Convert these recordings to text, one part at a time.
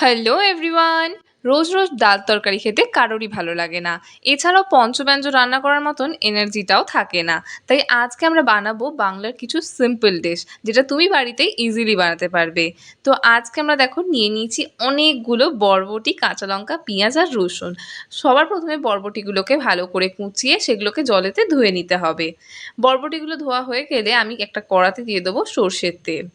Hello everyone রোজ রোজ ডাল তরকারি খেতে কারোরই ভালো লাগে না। এছাড়াও পঞ্চব্যঞ্জন রান্না করার মতন এনার্জিটাও থাকে না। তাই আজকে আমরা বানাবো বাংলার কিছু সিম্পল ডিশ যেটা তুমি বাড়িতে ইজিলি বানাতে পারবে। তো আজকে আমরা দেখো, নিয়ে নিয়েছি অনেকগুলো বরবটি, কাঁচা লঙ্কা, পেঁয়াজ আর রসুন। সবার প্রথমে বরবটিগুলোকে ভালো করে কুচিয়ে সেগুলোকে জলেতে ধুয়ে নিতে হবে। বরবটিগুলো ধোয়া হয়ে গেলে আমি একটা কড়াতে দিয়ে দেবো সর্ষের তেল।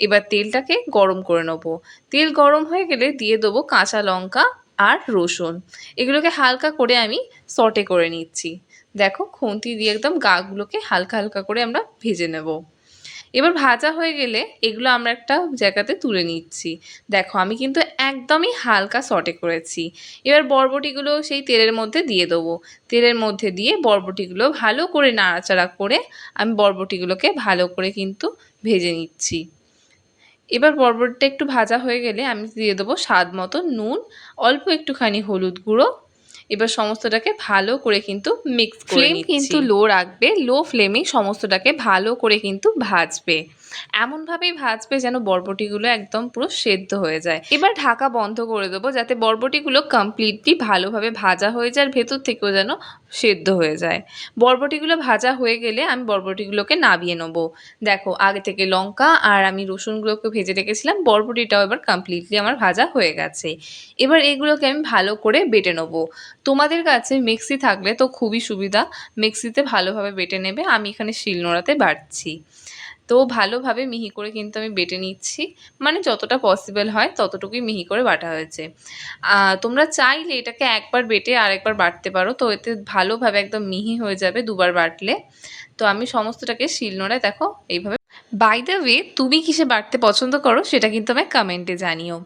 এবার তেলটাকে গরম করে নেব। তেল গরম হয়ে গেলে দিয়ে দেবো কাঁচা লঙ্কা আর রসুন। এগুলোকে হালকা করে আমি সটে করে নিচ্ছি। দেখো খুন্তি দিয়ে একদম গাগুলোকে হালকা হালকা করে আমরা ভেজে নেব। এবার ভাজা হয়ে গেলে এগুলো আমরা একটা জায়গাতে তুলে নিচ্ছি। দেখো আমি কিন্তু একদমই হালকা সটে করেছি। এবার বরবটিগুলো সেই তেলের মধ্যে দিয়ে দেবো। তেলের মধ্যে দিয়ে বরবটিগুলো ভালো করে নাড়াচাড়া করে আমি বরবটিগুলোকে ভালো করে কিন্তু ভেজে নিচ্ছি। এবার বরবটিটা একটু ভাজা হয়ে গেলে আমি দিয়ে দেবো স্বাদ মতো নুন অল্প একটুখানি হলুদ গুঁড়ো। এবার সমস্তটাকে ভালো করে কিন্তু মিক্স ফ্লেম কিন্তু লো রাখবে লো ফ্লেমেই সমস্তটাকে ভালো করে কিন্তু ভাজবে। এমনভাবেই ভাজবে যেন বরবটিগুলো একদম পুরো সেদ্ধ হয়ে যায়। এবার ঢাকা বন্ধ করে দেবো যাতে বরবটিগুলো কমপ্লিটলি ভালোভাবে ভাজা হয়ে যায় আর ভেতর থেকেও যেন সেদ্ধ হয়ে যায়। বরবটিগুলো ভাজা হয়ে গেলে আমি বরবটিগুলোকে নাবিয়ে নেব। দেখো, আগে থেকে লঙ্কা আর আমি রসুনগুলোকে ভেজে রেখেছিলাম, বরবটিটাও এবার কমপ্লিটলি আমার ভাজা হয়ে গেছে। এবার এগুলোকে আমি ভালো করে বেটে নেব। তোমাদের কাছে মিক্সি থাকলে তো খুবই সুবিধা, মিক্সিতে ভালোভাবে বেটে নেবে, আমি এখানে শিলনোড়াতে বাটছি। তো ভালোভাবে মিহি করে কিন্তু আমি বেটে নিচ্ছি। মানে যতটা পসিবল হয় ততটুকুই মিহি করে বাটা হয়েছে। তোমরা চাইলে এটাকে একবার বেটে আরেকবার বাটতে পারো। তো এতে ভালোভাবে একদম মিহি হয়ে যাবে দুবার বাটলে। তো আমি সমস্তটাকে শিলনোড়ায় দেখো এইভাবে বাই দ্য ওয়ে তুমি কিসে বাটতে পছন্দ করো সেটা কিন্তু আমায় কমেন্টে জানিও।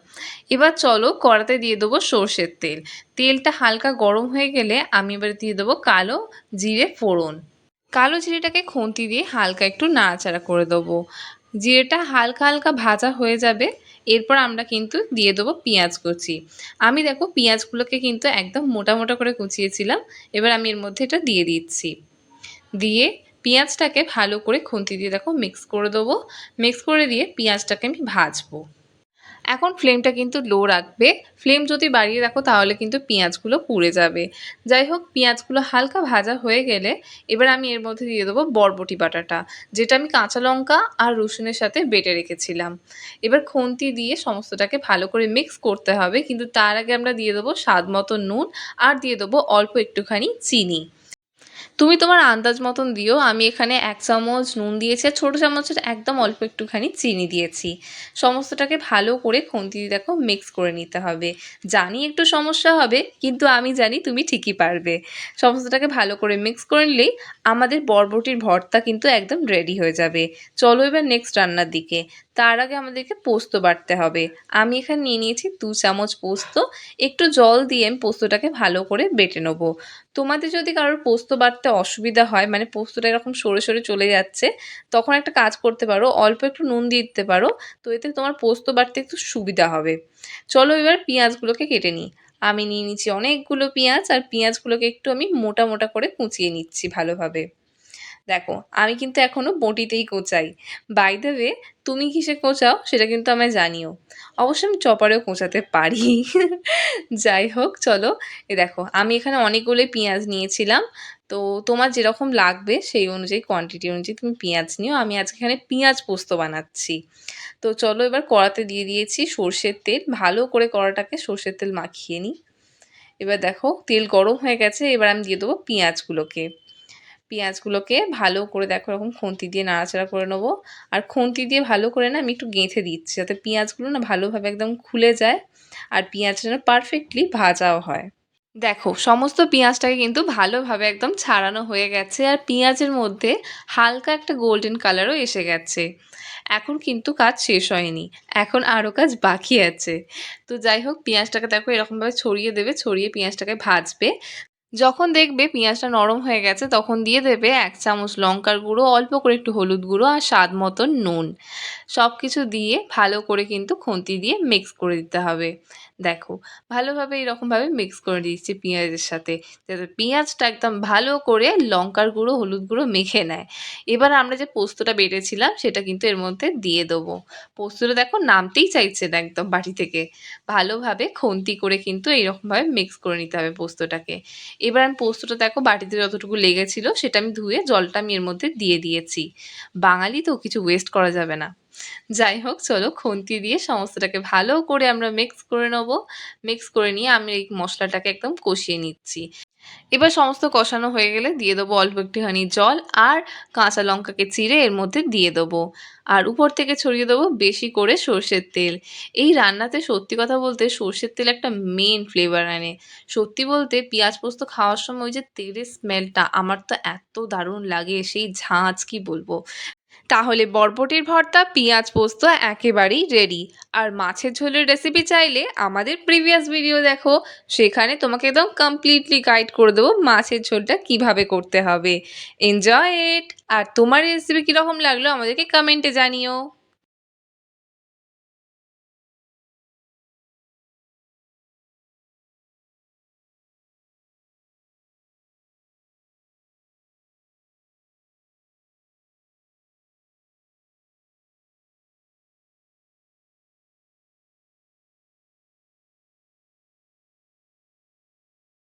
এবার চলো কড়াতে দিয়ে দেবো সর্ষের তেল। তেলটা হালকা গরম হয়ে গেলে আমি এবার দিয়ে দেবো কালো জিরে ফোড়ন। কালো জিরেটাকে খুন্তি দিয়ে হালকা একটু নাড়াচাড়া করে দেবো। জিরেটা হালকা হালকা ভাজা হয়ে যাবে, এরপর আমরা কিন্তু দিয়ে দেবো পেঁয়াজ কুচি। আমি দেখো পেঁয়াজগুলোকে কিন্তু একদম মোটা মোটা করে কুচিয়েছিলাম, এবার আমি এর মধ্যে এটা দিয়ে দিচ্ছি। দিয়ে পেঁয়াজটাকে ভালো করে খুন্তি দিয়ে দেখো মিক্স করে দেবো। মিক্স করে দিয়ে পেঁয়াজটাকে আমি ভাজবো। এখন ফ্লেমটা কিন্তু লো রাখবে। ফ্লেম যদি বাড়িয়ে রাখো, তাহলে কিন্তু পেঁয়াজগুলো পুড়ে যাবে। যাই হোক, পেঁয়াজগুলো হালকা ভাজা হয়ে গেলে এবার আমি এর মধ্যে দিয়ে দেবো বরবটি বাটাটা, যেটা আমি কাঁচা লঙ্কা আর রসুনের সাথে বেটে রেখেছিলাম। এবার খুন্তি দিয়ে সমস্তটাকে ভালো করে মিক্স করতে হবে, কিন্তু তার আগে আমরা দিয়ে দেবো স্বাদ মতো নুন আর দিয়ে দেবো অল্প একটুখানি চিনি। তুমি তোমার আন্দাজ মতন দিও। আমি এখানে এক চামচ নুন দিয়েছি আর ছোটো চামচের একদম অল্প একটুখানি চিনি দিয়েছি। সমস্তটাকে ভালো করে খুন্তি দেখো মিক্স করে নিতে হবে। জানি একটু সমস্যা হবে, কিন্তু আমি জানি তুমি ঠিকই পারবে। সমস্তটাকে ভালো করে মিক্স করে নিলেই আমাদের বরবটির ভর্তা কিন্তু একদম রেডি হয়ে যাবে। চলো এবার নেক্সট রান্নার দিকে। তার আগে আমাদেরকে পোস্ত বাটতে হবে। আমি এখানে নিয়ে নিয়েছি দু চামচ পোস্ত। একটু জল দিয়ে আমি পোস্তটাকে ভালো করে বেটে নেব। তোমাদের যদি কারোর পোস্ত বাটতে অসুবিধা হয় মানে পোস্তটা এরকম সরে সরে চলে যাচ্ছে, তখন একটা কাজ করতে পারো, অল্প একটু নুন দিয়ে দিতে পারো, তো এতে তোমার পোস্ত বাটতে একটু সুবিধা হবে। চলো এবার পেঁয়াজগুলোকে কেটে নিই। আমি নিয়ে নিচ্ছি অনেকগুলো পেঁয়াজ, আর পেঁয়াজগুলোকে একটু আমি মোটা মোটা করে কুচিয়ে নিচ্ছি ভালোভাবে। দেখো, আমি কিন্তু এখনও বটিতেই কোচাই। বাই দ্য ওয়ে তুমি কিসে কোচাও সেটা কিন্তু আমায় জানিও। অবশ্য আমি চপারেও কোঁচাতে পারি। যাই হোক, চলো। এ দেখো, আমি এখানে অনেকগুলোই পেঁয়াজ নিয়েছিলাম। তো তোমার যেরকম লাগবে সেই অনুযায়ী কোয়ান্টিটি অনুযায়ী তুমি পেঁয়াজ নিও। আমি আজকে এখানে পেঁয়াজ পোস্ত বানাচ্ছি। তো চলো এবার কড়াতে দিয়ে দিয়েছি সর্ষের তেল। ভালো করে কড়াটাকে সর্ষের তেল মাখিয়ে নিই। এবার দেখো, তেল গরম হয়ে গেছে। এবার আমি দিয়ে দেবো পেঁয়াজগুলোকে। পেঁয়াজগুলোকে ভালো করে দেখো এরকম খুন্তি দিয়ে নাড়াচাড়া করে নেব। আর খুন্তি দিয়ে ভালো করে না আমি একটু গেঁথে দিচ্ছি যাতে পেঁয়াজগুলো না ভালোভাবে একদম খুলে যায় আর পেঁয়াজটা যেন পারফেক্টলি ভাজাও হয়। দেখো, সমস্ত পেঁয়াজটাকে কিন্তু ভালোভাবে একদম ছাড়ানো হয়ে গেছে আর পেঁয়াজের মধ্যে হালকা একটা গোল্ডেন কালারও এসে গেছে। এখন কিন্তু কাজ শেষ হয়নি, এখন আরও কাজ বাকি আছে। তো যাই হোক, পেঁয়াজটাকে দেখো এরকমভাবে ছড়িয়ে দেবে, ছড়িয়ে পেঁয়াজটাকে ভাজবে। যখন দেখবে পেঁয়াজটা নরম হয়ে গেছে, তখন দিয়ে দেবে এক চামচ লঙ্কার গুঁড়ো, অল্প করে একটু হলুদ গুঁড়ো আর স্বাদ মতন নুন। সব কিছু দিয়ে ভালো করে কিন্তু খুন্তি দিয়ে মিক্স করে দিতে হবে। দেখো, ভালোভাবে এরকমভাবে মিক্স করে দিচ্ছি পেঁয়াজের সাথে, যাতে পেঁয়াজটা একদম ভালো করে লঙ্কার গুঁড়ো, হলুদ গুঁড়ো মেখে নেয়। এবার আমরা যে পোস্তটা বেটেছিলাম, সেটা কিন্তু এর মধ্যে দিয়ে দেবো। পোস্তটা দেখো নামতেই চাইছে না একদম বাটি থেকে। ভালোভাবে খুন্তি করে কিন্তু এইরকমভাবে মিক্স করে নিতে হবে পোস্তটাকে। এবার আমি পোস্তটা দেখো বাটিতে যতটুকু লেগেছিল সেটা আমি ধুয়ে জলটা আমি এর মধ্যে দিয়ে দিয়েছি। বাঙালি তো কিছু ওয়েস্ট করা যাবে না। যাই হোক, চলো খুন্তি দিয়ে সমস্তটাকে ভালো করে আমরা মিক্স করে নেব। মিক্স করে নিয়ে আমি এই মশলাটাকে একদম কষিয়ে নিচ্ছি। এবার সমস্ত কষানো হয়ে গেলে দিয়ে দেবো অল্প একটুখানি জল আর কাঁচা লঙ্কাকে চিড়ে এর মধ্যে দিয়ে দেবো। আর উপর থেকে ছড়িয়ে দেবো বেশি করে সর্ষের তেল। এই রান্নাতে সত্যি কথা বলতে সর্ষের তেল একটা মেন ফ্লেভার আনে। সত্যি বলতে পেঁয়াজ পোস্ত খাওয়ার সময় ওই যে তেলের স্মেলটা আমার তো এত দারুণ লাগে, সেই ঝাঁঝ কি বলব? তাহলে বরবটির ভর্তা, পেঁয়াজ পোস্ত একেবারেই রেডি আর মাছের ঝোলের রেসিপি চাইলে আমাদের প্রিভিয়াস ভিডিও দেখো, সেখানে তোমাকে একদম কমপ্লিটলি গাইড করে দেবো মাছের ঝোলটা কীভাবে করতে হবে। এনজয় ইট আর তোমার রেসিপি কীরকম লাগল আমাদেরকে কমেন্টে জানিও।